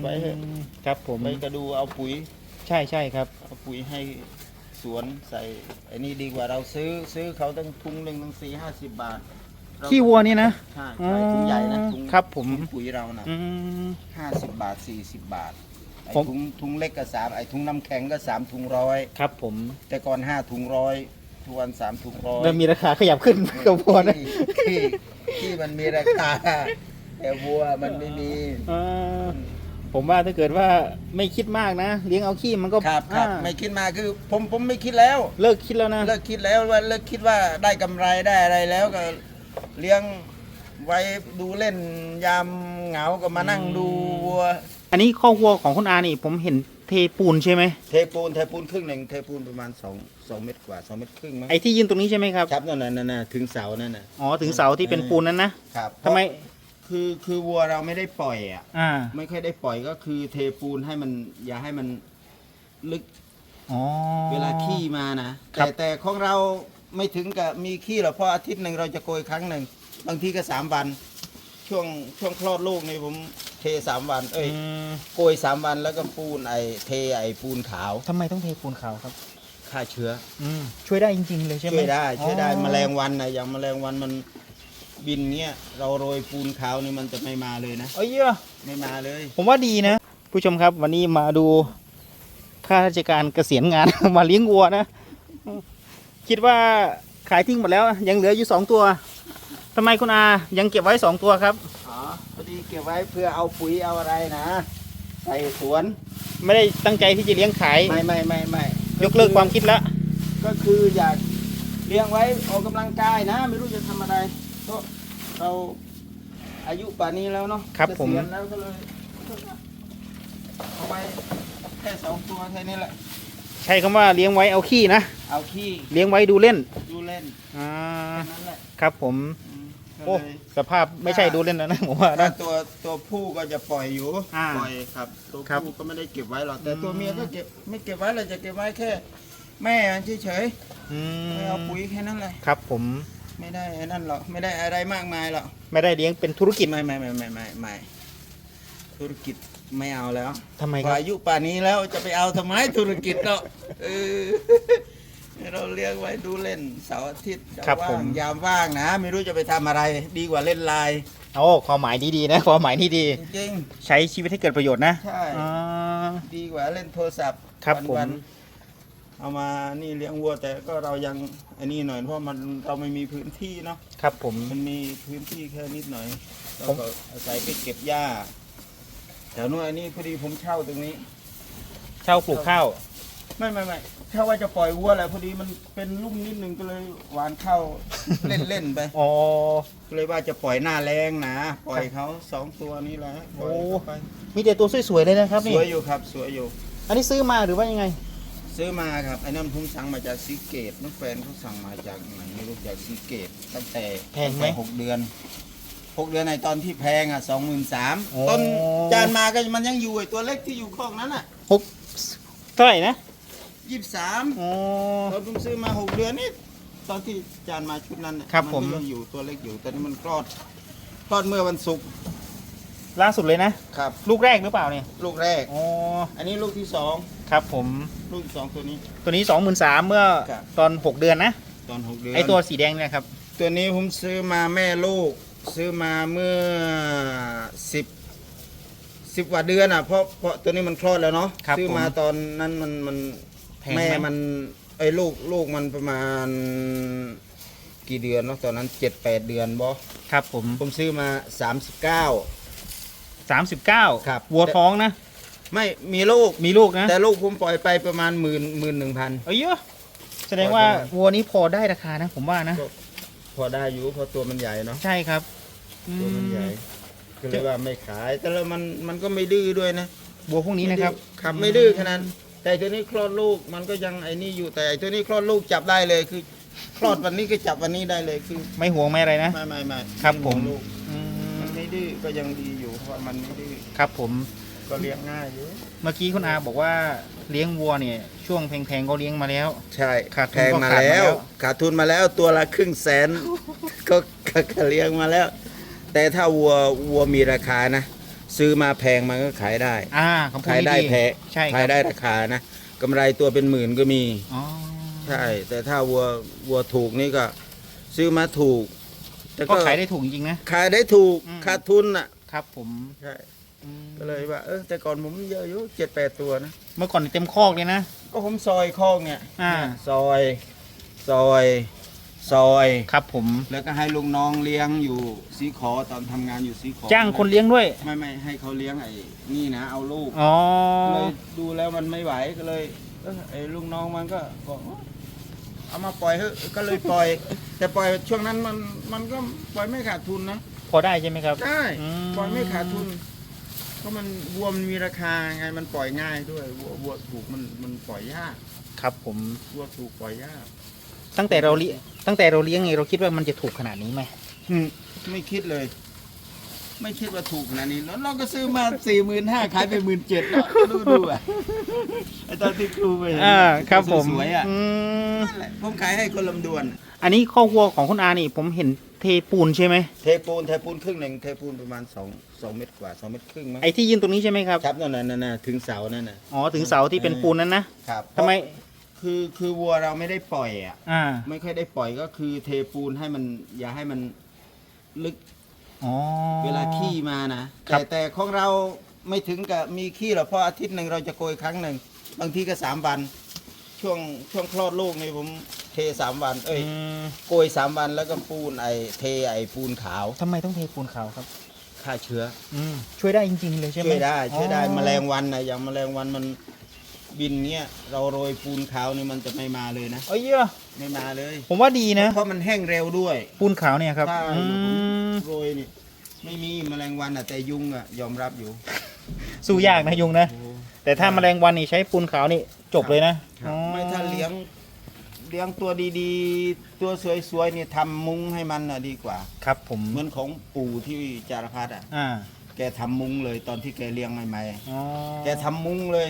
บไว้เถอะมครับผมไปก็ดูเอาปุ๋ย ใช่ใช่ครับ เอาปุ๋ยให้สวนใส่ไอ้นี่ดีกว่าเราซื้อซื้อเขาตั้งทุงหนึ่งตั้งสี่ห้าสิบบาทเราขี้วัวนี่นะ ใช่ใช่ถุงใหญ่นะถุงครับผม ถุงปุ๋ยเรานะอืม ห้าสิบบาทสี่สิบบาทไอ้ผม ถุงถุงเล็กก็สามไอ้ถุงน้ำแข็งก็สามถุงร้อยครับผมแต่ก่อนห้าถุงร้อยทุกวันสามถุงร้อย เริ่มมีราคาขยับขึ้น กับวัวนะที่ที่ที่มันมีราคาแต่วัวมันไม่มี อ่า ผมว่าถ้าเกิดว่าไม่คิดมากนะ เลี้ยงเอาขี้มันก็ครับครับอ่าไม่คิดมาคือ ผมผมไม่คิดแล้ว เลิกคิดแล้วนะ เลิกคิดแล้วว่าเลิกคิดว่าได้กำไรได้อะไรแล้วก็เลี้ยงไว้ดูเล่นยามเหงาก็มานั่งดูวัวอันนี้ข้อกวัวของคุณอานี่ ผมเห็นเทปูนใช่ไหมเทปูนเทปูนครึ่งหนึ่งเทปูนประมาณสองสองเมตรกว่าสองเมตรครึ่งมั้งไอ้ที่ยืนตรงนี้ใช่ไหมครับ ครับนั่นน่ะนั่นน่ะถึงเสานั่นน่ะ อ๋อถึงเสาที่เป็นปูนนั้นนะ ครับทำไม คือคือวัวเราไม่ได้ปล่อยอะ อ่าไม่ค่อยได้ปล่อยก็คือเทปูนให้มันอย่าให้มันลึกอ๋อ เวลาขี้มานะ ครัแต่บ แต่ของเราไม่ถึงกับมีขี้หรอกเพราะอาทิตย์หนึ่งเราจะโกยครั้งหนึ่งบางทีก็สามวัน ช่วงช่วงคลอดลูกนี่ผมเทสามวัน เอ้ยอืมโกยสามวันแล้วก็ปูนไอเทไอปูนขาวทำไมต้องเทปูนขาวครับ ฆ่าเชื้อ อืมช่วยได้จริง ๆ เลยใช่ไหมช่วยได้ช่วยได้อ๋อแมลงวันนะอย่างแมลงวันมัน บินเงี้ยเราโรยปูนขาวนี่มันจะไม่มาเลยนะ เอ้ยเยอะไม่มาเลย ผมว่าดีนะ ผู้ชมครับวันนี้มาดูข้าราชการเกษียณงาน มาเลี้ยงวัวนะ คิดว่าขายทิ้งหมดแล้ว ยังเหลืออยู่สองตัวทำไมคุณอายังเก็บไว้สองตัวครับอ๋อพอดีเก็บไว้เพื่อเอาปุ๋ยเอาอะไรนะ ใส่สวน ไม่ได้ตั้งใจที่จะเลี้ยงขาย ไม่ไม่ไม่ไม่ยกเลิกความคิดแล้ว ก็คืออยากเลี้ยงไว้ออกกำลังกายนะ ไม่รู้จะทำอะไรก็ เราอายุป่านนี้แล้วเนาะครับผม เกษียณแล้วก็เลยเอาไว้แค่สองตัวแค่นี้แหละ ใช้คำว่าเลี้ยงไว้เอาขี้นะ เอาขี้เลี้ยงไว้ดูเล่น ดูเล่นอ่า แค่นั้นแหละครับผม อืมก็โอ้ เลยสภาพไม่ใช่ดูเล่นแล้วนะผมว่าถ้านะ ตัวตัวผู้ก็จะปล่อยอยู่อ่าปล่อยครับ ตัวครับผู้ก็ไม่ได้เก็บไว้หรอกแต่ตัวอืม เมียก็เก็บไม่เก็บไว้เลยจะเก็บไว้แค่ แม่มันเฉยอืๆมไม่เอาปุ๋ยแค่นั้นเลยครับผม ไม่ได้ไอ้นั่นหรอกไม่ได้อะไรมากมายหรอกไม่ได้เลี้ยงเป็นธุรกิจไม่ไม่ไม่ไม่ไม่ไม่ธุรกิจไม่เอาแล้วทำไมพคอรับอายุป่านนี้แล้วจะไปเอาทำไมธุรกิจเนาะเออเราเลี้ยงไว้ดูเล่นเสาร์อาทิตย์จะครับว่าผมงยามว่างนะ ไม่รู้จะไปทำอะไร ดีกว่าเล่นไลน์โอ้ความหมายดีๆนะความหมายนี่ดี จริงใช้ชีวิตให้เกิดประโยชน์นะใช่ อ่าๆดีกว่าเล่นโทรศัพท์ครับวันผมๆ เอามานี่เลี้ยงวัวแต่ก็เรายังอันนี้หน่อยเพราะมันเราไม่มีพื้นที่เนาะครับผม มันมีพื้นที่แค่นิดหน่อยเราผมก็อาศัยไปเก็บหญ้าแถวนู้นอันนี้พอดีผมเช่าตรงนี้ เช่าปลูกข้าว ไม่ไม่ไม่ถ้าว่าจะปล่อยวัวแหละพอดีมันเป็นลุ่มนิดนึงก็เลยหวานเข้าเล่นเล่นๆไปอ๋อก็เลยว่าจะปล่อยหน้าแรงนะปล่อยเขาสองตัวนี้แหละปล่อยเข้าไปมีแต่ตัวสวยๆเลยนะครับสนี่วยอยู่ครับ สวยอยู่ อันนี้ซื้อมาหรือว่ายังไง ซื้อมาครับไอ้นั่นผมสั่งมาจากซีเกตน้องแฟนเขาสั่งมาจากไหนไม่รู้จากซีเกตตั้งแต่แพงไหม ตั้หกเดือนหกเดือนในตอนที่แพงอะสองหมื่นสามโอ้ต้นจานมาก็มันยังอยู่ไอ้ตัวเล็กที่อยู่คอกนั้นอะหกเท่าไหร่นะยี่สิบสามอ๋อ ตอนผมซื้อมาหกเดือนนี่ตอนที่จานมาชุดนั้นน่ะครับนผมก็ยังอยู่ตัวเล็กอยู่แต่นี่มันคลอดคลอดเมื่อวันศุกร์ล่าสุดเลยนะ ครับ ลูกแรกหรือเปล่าเนี่ยลูกแรก อ๋ออันนี้ลูกที่สอง ครับผมลูกที่สองตัวนี้ ตัวนี้สองหมื่นสามเมื่อครับ ตอนหกเดือนนะตอนหกเดือนไอตัวสีแดงเนี่ยครับตัวนี้ผมซื้อมาแม่ลูก ซื้อมาเมื่อสิบสิบกว่าเดือนอะเพราะเพราะตัวนี้มันคลอดแล้วเนาะครับซื้อมาผมตอนนั้นมันมันแพงไหม แม่มันไอ้ยลูกลูกมันประมาณกี่เดือนเนาะตอนนั้นเจ็ดแปดเดือนบอครับผมผมซื้อมาสามสิบเก้า สามสิบเก้าครับ วัวท้องนะ ไม่มีลูก มีลูกนะแต่ลูกผมปล่อยไปประมาณหมื่นหมื่นหนึ่งพัน เอ้ยเยอะแสดงว่าปล่อยไปวัวนี้พอได้ราคานะ ผมว่านะก็พอได้อยู่เพราะตัวมันใหญ่เนาะใช่ครับตัวมันใหญ่อืมก็เลยว่าไม่ขาย แต่แล้วมันมันก็ไม่ดื้อด้วยนะวัวพวกนี้นะครับครับไม่ดื้อขนาดแต่ตัวนี้คลอดลูกมันก็ยังไอ้นี่อยู่แต่ไอ้ตัวนี้คลอดลูกจับได้เลยคือ คลอดวันนี้ก็จับวันนี้ได้เลยคือ ไม่ห่วงไม่อะไรนะไม่ไม่ไม่ครับผมลูกอืมมันไม่ดื้อก็ยังดีอยู่เพราะมันไม่ดื้อครับผม ก็เลี้ยงง่ายอยู่เมื่อกี้คุณอาบอกว่าเลี้ยงวัวเนี่ย ช่วงแพงๆก็เลี้ยงมาแล้ว ใช่ขาดทุนแพงก็มาขาดมาแล้วแล้วขาดทุนมาแล้วตัวละครึ่งแสน ก็ก็ก็เลี้ยงมาแล้ว แต่ถ้าวัววัวมีราคานะ ซื้อมาแพงมันก็ขายได้ อ่าคำพูดขายนี้ได้ดีแพงใช่คขายรับได้ราคานะกำไรตัวเป็นหมื่นก็มี อ๋อใช่ แต่ถ้าวัววัวถูกนี่ก็ ซื้อมาถูกแต่ก็ขายได้ถูกจริงๆนะ ขายได้ถูกอืม ขาดทุนอะ ครับผม ใช่อืม ก็เลยว่าเออแต่ก่อนผมเยอะอยู่เจ็ดแปดตัวนะเมื่อก่อนเต็มคอกเลยนะ ก็ผมซอยคอกเนี่ยอ่า ซอยซอยซอย ครับผม แล้วก็ให้ลุงน้องเลี้ยงอยู่สีขอตอนทำงานอยู่สีขอจ้างคนเลี้ยงด้วย ไม่ไม่ให้เขาเลี้ยงไอ้นี่นะ เอาลูกอ๋อ เลยดูแล้วมันไม่ไหวก็เลยเออไอ้ลุงน้องมันก็บอกว่าเอามาปล่อยเถอะก็เลยปล่อย แต่ปล่อยช่วงนั้นมันมันก็ปล่อยไม่ขาดทุนนะ พอได้ใช่ไหมครับ ได้ อืม ปล่อยไม่ขาดทุน เพราะมันวัวมันมีราคาไงมันปล่อยง่ายด้วยวัววัวถูกมันมันปล่อยยากครับผมวัวถูกปล่อยยาก ตั้งแต่เราเลี้ยงตั้งแต่เราเลี้ยงไงเราคิดว่ามันจะถูกขนาดนี้ไหมอืมไม่คิดเลย ไม่คิดว่าถูกขนาดนี้แล้วเราก็ซื้อมาสี่หมื่นห้าขายไปหมื่นเจ็ดแล้วดูดูอะไอตอนที่ครูไปเห็นอ่าครับผมสวยๆอะอืมนั่นแหละผมขายให้คนลำดวน อันนี้ข้อวัวของคุณอานี่ ผมเห็นเทปูนใช่ไหมเทปูนเทปูนครึ่งหนึ่งเทปูนประมาณสองสองเมตรกว่าสองเมตรครึ่งมั้งไอ้ที่ยืนตรงนี้ใช่ไหมครับครับนั่นน่ะนั่นน่ะถึงเสานั่นน่ะอ๋อถึงเสาที่เป็นปูนนั้นนะครับทำไมคือคือวัวเราไม่ได้ปล่อยอะอ่าไม่ค่อยได้ปล่อยก็คือเทปูนให้มันอย่าให้มันลึกอ๋อเวลาขี้มานะครับแต่แต่ของเราไม่ถึงกับมีขี้หรอกเพราะอาทิตย์หนึ่งเราจะโกยครั้งหนึ่งบางทีก็สามวัน ช่วงช่วงคลอดลูกนี่ผมเทสามวัน เอ้ยอืมโกยสามวันแล้วก็ปูนไอเทไอปูนขาวทำไมต้องเทปูนขาวครับ ฆ่าเชื้อ อืมช่วยได้จริง ๆ เลยใช่ไหมช่วยได้ช่วยได้อ๋อแมลงวันนะอย่างแมลงวันมันบินเนี้ยเราโรยปูนขาวนี่มันจะไม่มาเลยนะ เอ้ยเหี้ยไม่มาเลยผมว่าดีนะ เพราะมันแห้งเร็วด้วย ปูนขาวเนี่ยครับใช่ อืมโรยนี่ไม่มีแมลงวันอะแต่ยุงอะยอมรับอยู่ สู้ยากนะยุงนะ แต่ถ้าแมลงวันนี่ใช้ปูนขาวนี่จบเลยนะอ๋อไม่ถ้าเลี้ยงเลี้ยงตัวดีๆ ตัวสวยๆนี่ทำมุ้งให้มันน่ะดีกว่า ครับผมเหมือนของปู่ที่จารพัดอะ อ่าแกทำมุ้งเลยตอนที่แกเลี้ยงใหม่อ๋อๆแกทำมุ้งเลย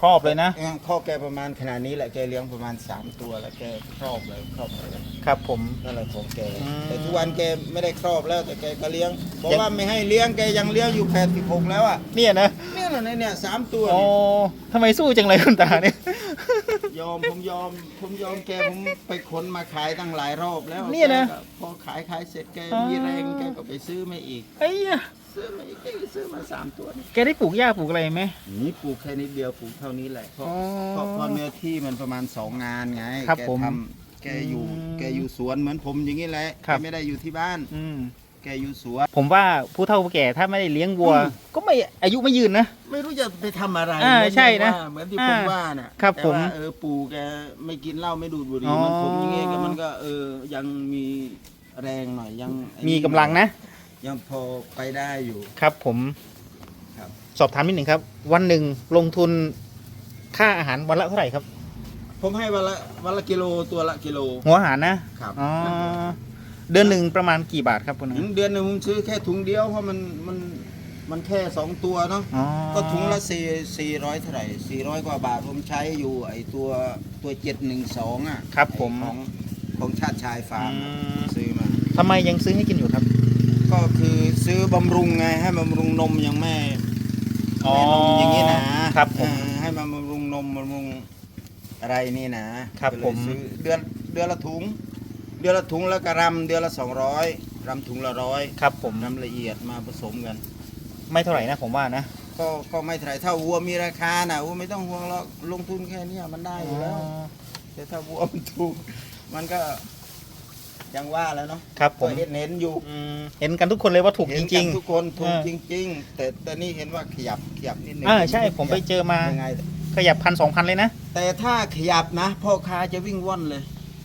ครอบเลยนะ เออข้อแกประมาณขนาดนี้แหละแกเลี้ยงประมาณสามตัวแล้วแกครอบเลยครอบเลยครับผม นั่นแหละของแก อืมแต่ทุกวันแกไม่ได้ครอบแล้วแต่แกก็เลี้ยงบอกยัง ว่าไม่ให้เลี้ยงแกยังเลี้ยงอยู่แปดสิบหกแล้วอะเนี่ยนะเนี่ยเหรอเนี่ยสามตัวโอ้นี่ทำไมสู้จังเลยคุณตาเนี่ย ยอมผมยอม ผมยอมแกผมไปขนมาขายตั้งหลายรอบแล้วเนี่ยนะ แกก็พอขายขายเสร็จแกอ๋อมีแรงแกก็ไปซื้อมาอีก ไอ้เหี้ยซื้อมาอีกแกก็ซื้อมาสามตัวนี่แกได้ปลูกหญ้าปลูกอะไรไหม นี่ปลูกแค่นิดเดียวปลูกเท่านี้แหละเพราะอ๋อเพราะเพราะเนื้อที่มันประมาณสองงานไงครับแกผมทำแกอยู่อืมแกอยู่สวนเหมือนผมอย่างนี้แหละครับแกไม่ได้อยู่ที่บ้าน อืม แกอยู่สวน ผมว่าผู้เฒ่าผู้แก่ถ้าไม่ได้เลี้ยงวัว อืม ก็ไม่อายุไม่ยืนนะ ไม่รู้จะไปทำอะไรอ่าเหมือนใช่นะว่าเหมือนที่ผมอ่าว่าน่ะครับแต่ผมว่าเออปู่แกไม่กินเหล้าไม่ดูดบุหรี่อ๋อมันผมอย่างเงี้ยก็มันก็เออยังมีแรงหน่อยยังไอ้มีกำลังนะ ยังพอไปได้อยู่ ครับผมครับ สอบถามนิดหนึ่งครับ วันหนึ่งลงทุนค่าอาหารวันละเท่าไหร่ครับ ผมให้วันละวันละกิโลตัวละกิโลหัวอาหารนะครับ อ๋อ เดือนหนึ่งประมาณกี่บาทครับคุณถึอางเดือนหนึงผมซื้อแค่ถุงเดียวเพราะมันมันมันแค่สองตัวเนาะอ๋อก็ถุงละสี่สี่ร้อยเท่าไหร่สี่ร้อยกว่าบาทผมใช้อยู่ไอ้ตัวตัวเจ็ดหนึ่งสองอะครับผมไอ้ของของชาติชายฟาร์มอะอืมซื้อมาทำไมยังซื้อให้กินอยู่ครับ ก็คือซื้อบำรุงไงให้บำรุงนมยังแม่อ๋อแม่นมอย่างนี้นะครับผมเออให้มาบำรุงนมบำรุงอะไรนี่นะครับก็เลยผมซื้อเดือนเดือนละถุง เดือนละถุงแล้วก็รำเดือนละสองร้อยรำถุงละร้อยครับผมรำละเอียดมาผสมกัน ไม่เท่าไหร่นะผมว่านะก็ก็ไม่เท่าไหร่ถ้าวัวมีราคาน่ะวัวไม่ต้องห่วงหรอกลงทุนแค่เนี้ยมันได้อยู่แล้ว แต่ถ้าวัวมันถูกมันก็ยังว่าแล้วเนาะครับผก็มเห็นเห็นอยู่อืมเห็นกันทุกคนเลยว่าถูกเห็จนริงกันทุกคนถูกอ่าจริง ๆ แต่แต่นี่เห็นว่าขยับขยับนิดนึงๆอ่าใช่ผมไปเจอมายังไง ขยับพันสองพันเลยนะ แต่ถ้าขยับนะพ่อค้าจะวิ่งว่อนเลย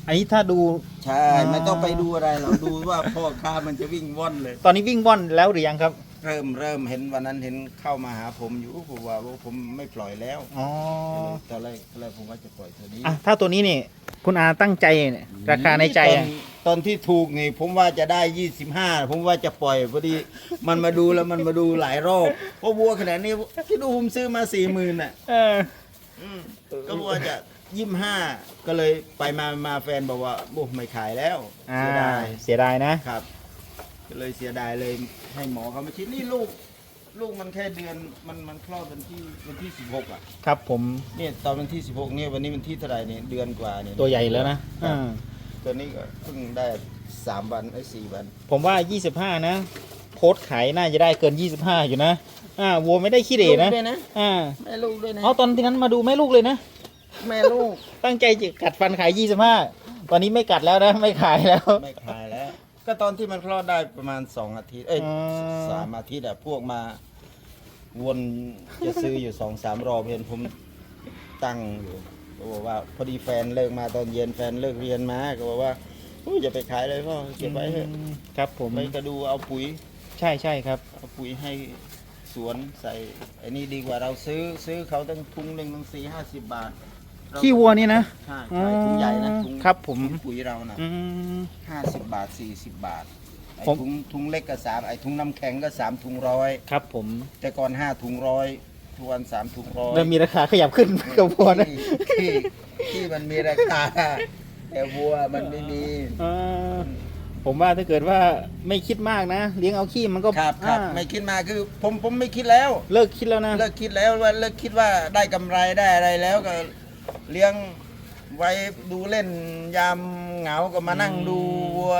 อันนี้ถ้าดู ใช่อ๋อไม่ต้องไปดูอะไรเราดูว่าพ่อค้ามันจะวิ่งว่อนเลย ตอนนี้วิ่งว่อนแล้วหรือยังครับ เริ่มเริ่มเห็นวันนั้นเห็นเข้ามาหาผมอยู่ผมว่าว่าผมไม่ปล่อยแล้วอ๋อ ตอนแรกตอนแรกผมว่าจะปล่อยตัวนี้อะถ้าตัวนี้นี่ คุณอาตั้งใจเนี่ยราคาในใจตออะตอนที่ถูกนี่ผมว่าจะได้ 25 ผมว่าจะปล่อยพอดีมันมาดูแล้วมันมาดูหลายรอบเพราะวัวขนาดนี้ที่ดูผมซื้อมาสี่หมื่นอะเอออืมก็วัวจะ ยี่สิบห้าก็เลยไปมามาแฟนบอกว่าโอ้ไม่ขายแล้วอ่าเสียดายเสียดายนะ ครับ ก็เลยเสียดายเลยให้หมอเขามาชิดนี่ลูก ลูกมันแค่เดือนมันมันคลอดวันที่วันที่สิบหกอะครับผมเนี่ยตอนวันที่สิบหกเนี่ยวันนี้วันที่เท่าไหร่เนี่ยเดือนกว่าเนี่ยตัวใหญ่แล้วนะอ่าตัวนี้ก็เพิ่งได้สามวันไอ้สี่วัน ผมว่า 25 นะโพสต์ขายน่าจะได้เกิน 25 อยู่นะ อ่าวัวไม่ได้ขี้เหร่นะ ลูกด้วยนะ อ่าแม่ลูกด้วยนะ เอาตอนที่นั้นมาดูแม่ลูกเลยนะ แม่ลูกตั้งใจจะกัดฟันขาย25ตอนนี้ไม่กัดแล้วนะ ไม่ขายแล้ว ไม่ขายแล้ว ก็ตอนที่มันคลอดได้ประมาณสองอาทิตย์ เอ้ยอ๋อ สามอาทิตย์อะพวกมา วนจะซื้ออยู่สองสามรอบเห็นผมตั้งอยู่ก็บอกว่า พอดีแฟนเลิกมาตอนเย็นแฟนเลิกเรียนมาก็บอกว่าอุ๊ยอย่าไปขายเลยพ่อเก็บไว้เถอะครับผมไปก็ดูเอาปุ๋ย ใช่ใช่ครับ เอาปุ๋ยให้สวนใส่ไอ้นี่ดีกว่าเราซื้อซื้อเขาตั้งทุงหนึ่งตั้งสี่ห้าสิบบาทเรา ขี้วัวนี่นะใช่ใช่ถุงใหญ่นะถุงครับผมถุงปุ๋ยเรานะอืม ห้าสิบบาทสี่สิบบาทไอ้ผม ถุงถุงเล็กก็สามไอ้ถุงน้ำแข็งก็สามถุงร้อยครับผมแต่ก่อนห้าถุงร้อยทุกวันสามถุงร้อยเริ่มมีราคาขยับขึ้นกับวัวนะที่ที่มันมีราคาแต่วัวมันไม่มีอ่าผมว่าถ้าเกิดว่าไม่คิดมากนะ เลี้ยงเอาขี้มันก็ครับครับอ่าไม่คิดมาคือผมผมไม่คิดแล้ว เลิกคิดแล้วนะ เลิกคิดแล้วว่าเลิกคิดว่าได้กำไรได้อะไรแล้วก็ เลี้ยงไว้ดูเล่นยามเหงาก็มานั่งดูวัว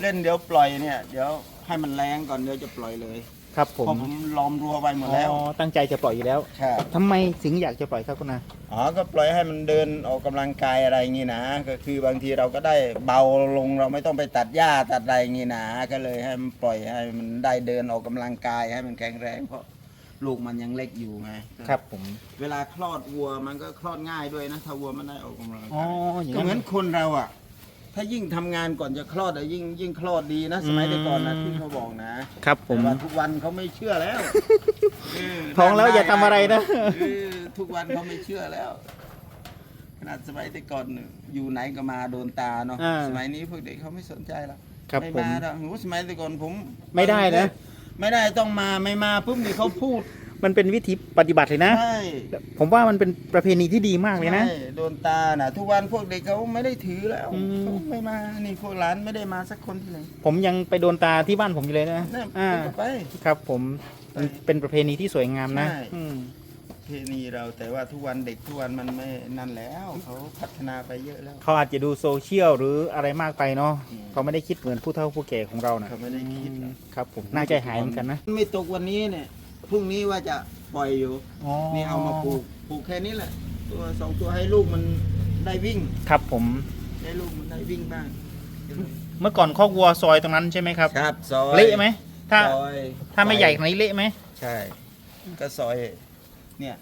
เล่นเดี๋ยวปล่อยเนี่ย เดี๋ยวให้มันแรงก่อนเดี๋ยวจะปล่อยเลยครับผมเพราะผมล้อมรั้วไว้หมดแล้วอ๋อตั้งใจจะปล่อยอยู่แล้วครับทำไมถึงอยากจะปล่อยครับคุณอาอ๋อก็ปล่อยให้มันเดินออกกำลังกายอะไรอย่างงี้นะ ก็คือบางทีเราก็ได้เบาลงเราไม่ต้องไปตัดหญ้าตัดอะไรอย่างงี้นะ ก็เลยให้มันปล่อยให้มันได้เดินออกกำลังกายให้มันแข็งแรงเพราะ ลูกมันยังเล็กอยู่ไงครับผม เวลาคลอดวัวมันก็คลอดง่ายด้วยนะถ้าวัวมันได้ออกกำลังอ๋อกายอย่างก็นั้เหมือนนคนเราอะ ถ้ายิ่งทำงานก่อนจะคลอดอะยิ่งยิ่งคลอดดีนะสมัยแต่ก่อนนะอืม ที่เขาบอกนะครับผม แต่ว่าทุกวันเขาไม่เชื่อแล้วเท้องแล้วอย่าทำอะไรนะ เออทุกวันเขาไม่เชื่อแล้ว ขนาดสมัยแต่ก่อนอยู่ไหนก็มาโดนตาเนาะอ่า สมัยนี้พวกเด็กเขาไม่สนใจหรอกครับไม่ผมมาหรอกโหสมัยแต่ก่อนผมไม่ได้นะ ไม่ได้ต้องมาไม่มาปุ๊บนี่เขาพูดมันเป็นวิธีปฏิบัติเลยนะ ใช่ผมว่ามันเป็นประเพณีที่ดีมากเลยนะ ใช่โดนตาน่ะ ทุกวันพวกเด็กเขาไม่ได้ถือแล้วอืม เขาไม่มานี่พวกหลานไม่ได้มาสักคนที่ไหนผมยังไปโดนตาที่บ้านผมอยู่เลยนะเนี่ยอ่าไป ครับผมมันเป็นประเพณีที่สวยงามนะใช่ อืม เพนีเราแต่ว่าทุกวันเด็กทุกวันมันไม่นั่นแล้วเขาพัฒนาไปเยอะแล้ว เขาอาจจะดูโซเชียลหรืออะไรมากไปเนาะอืม เขาไม่ได้คิดเหมือนผู้เฒ่าผู้แก่ของเรานะเขาไม่ได้คิดหรอกครับผมน่าใจหายเหมือนกันนะไม่ตกวันนี้เนี่ยพรุ่งนี้ว่าจะปล่อยอยู่ นี่เอามาปลูกปลูกแค่นี้แหละ ตัวสองตัวให้ลูกมันได้วิ่งครับผมให้ลูกมันได้วิ่งบ้างเมื่อก่อนคอกวัวซอยตรงนั้นใช่ไหมครับครับซอยเละไหมถ้าซอยถ้าไม่ใหญ่ขนาดนี้เละไหมใช่ ก็ซอย เนี่ย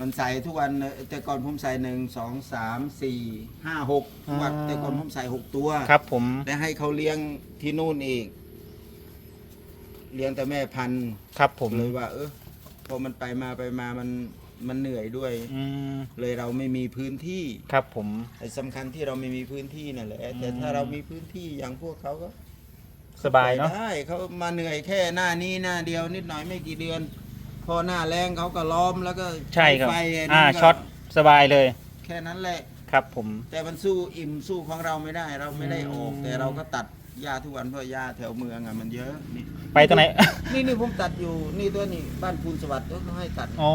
มันใส่ทุกวันเลยแต่ก่อนผมใส่หนึ่งสองสามสี่ห้าหกทุกวันแต่ก่อนผมใส่หกตัวครับผมแต่ให้เขาเลี้ยงที่นู่นอีก เลี้ยงแต่แม่พันธุ์ครับผมเลยว่า เออพอมันไปมาไปมามันมันเหนื่อยด้วย อืมเลยเราไม่มีพื้นที่ครับผมไอ้สำคัญที่เราไม่มีพื้นที่นั่นแหละแต่อืมถ้าเรามีพื้นที่อย่างพวกเขาก็สบายเนาะ ได้เขามาเหนื่อยแค่หน้านี้หน้าเดียวนิดหน่อยไม่กี่เดือน พอหน้าแรงเขาก็ล้อมแล้วก็ใช่ครับไฟไนั่นอ่าก็ช็อตสบายเลยแค่นั้นแหละ ครับผม แต่มันสู้อิ่มสู้ของเราไม่ได้ เราไม่ได้ออก อืม แต่เราก็ตัดหญ้าทุกวันเพราะหญ้าแถวเมืองอะมันเยอะนี่ไปตรงไหน นี่นี่ผมตัดอยู่นี่ตัวนี้บ้านภูนสวัสดิ์เขาให้ตัดอ๋อ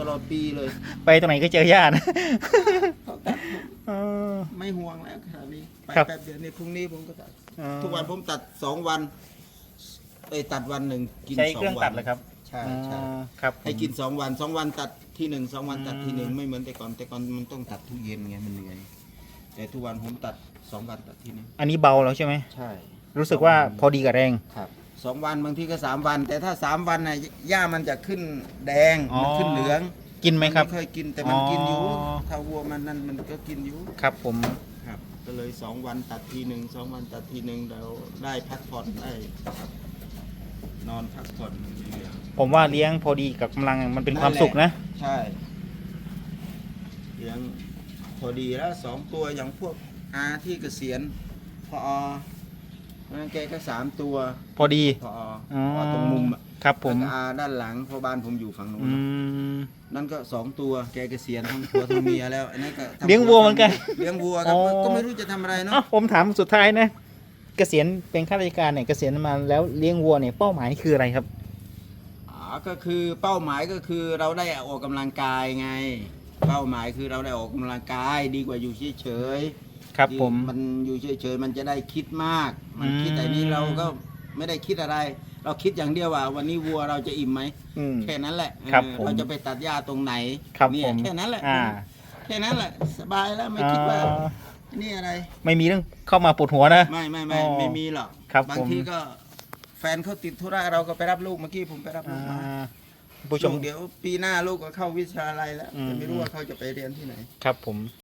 ตลอดปีเลยไปตรงไหนก็เจอญาติเขาตัดอ๋อไม่ห่วงแล้วขนาดนี้ไปครับ แป๊บเดียวนี่พรุ่งนี้ผมก็ตัดอ๋อทุกวันผมตัดสองวันไอ้ยตัดวันหนึ่งกินใช้สองเครื่องวัตันดเลยครับ ใช่ใช่อ๋อครับผมให้กินสองวันสองวันตัดที่หนึ่งสองวันตัดที่หนึ่งอืมไม่เหมือนแต่ก่อนแต่ก่อนมันต้องตัดทุกเย็นไงมันเหนื่อยแต่ทุกวันผมตัดสองวันตัดทีหนึงอันนี้เบาแล้วใช่ไหม ใช่ รู้สึกว่าพอดีกับแรง ครับสองวันบางทีก็สามวัน แต่ถ้าสามวันน่ะหญ้ามันจะขึ้นแดงอ๋อ มันขึ้นเหลืองกินไหมครับนเคยกินแต่มันกินอยู่อ๋อ ถ้าวัวมันนั่นมันก็กินอยู่ครับผม ครับ ก็เลยสองวันตัดทีหนึ่งสองวันตัดทีหนึ่งเราได้พักผ่อนได้นอนพักผ่อนดีอะ ผมว่าเลี้ยงพอดีกับกำลังมันเป็นความสุขนะ ใช่เลี้ยงพอดีแล้วสองตัวอย่างพวกอาที่เกษียณพอนั่นแกก็สามตัวพอดีพออ๋อพอตรงมุมอะครับผมแล้วก็อาด้านหลังเพราะบ้านผมอยู่ฝั่งนู้นอืม นั่นก็สองตัวแกเกษียณทั้งผัวทั้งเมียแล้วอันนั้นก็ทำเลี้ยงวัวเหมือนกันเลี้ยงวัวครับอ๋อ ก็ไม่รู้จะทำอะไรเนาะอะผมถามสุดท้ายนะ เกษียณเป็นข้าราชการเนี่ยเกษียณมาแล้วเลี้ยงวัวเนี่ยเป้าหมายคืออะไรครับ ก็คือเป้าหมายก็คือเราได้ออกกำลังกายไง เป้าหมายคือเราได้ออกกำลังกายดีกว่าอยู่เฉยๆครับผมมันอยู่เฉยๆมันจะได้คิดมาก มันคิดอืมแต่นี้เราก็ไม่ได้คิดอะไร เราคิดอย่างเดียวว่า วันนี้วัวเราจะอิ่มไหมอืมแค่นั้นแหละครับเออผมเราจะไปตัดหญ้าตรงไหนครับเนี่ยผมแค่นั้นแหละอ่าแค่นั้นแหละสบายแล้วไม่คิดว่าอ่านี่อะไร ไม่มีเรื่องเข้ามาปวดหัวนะ ไม่ไม่ไม่อ๋อไม่มีหรอกครับบางผมทีก็ แฟนเขาติดธุระเราก็ไปรับลูกเมื่อกี้ผมไปรับลูอ่ากมาผู้ชม ลูกเดี๋ยวปีหน้าลูกก็เข้าวิชาอะไรแล้วอืม แต่ไม่รู้ว่าเขาจะไปเรียนที่ไหน ครับผม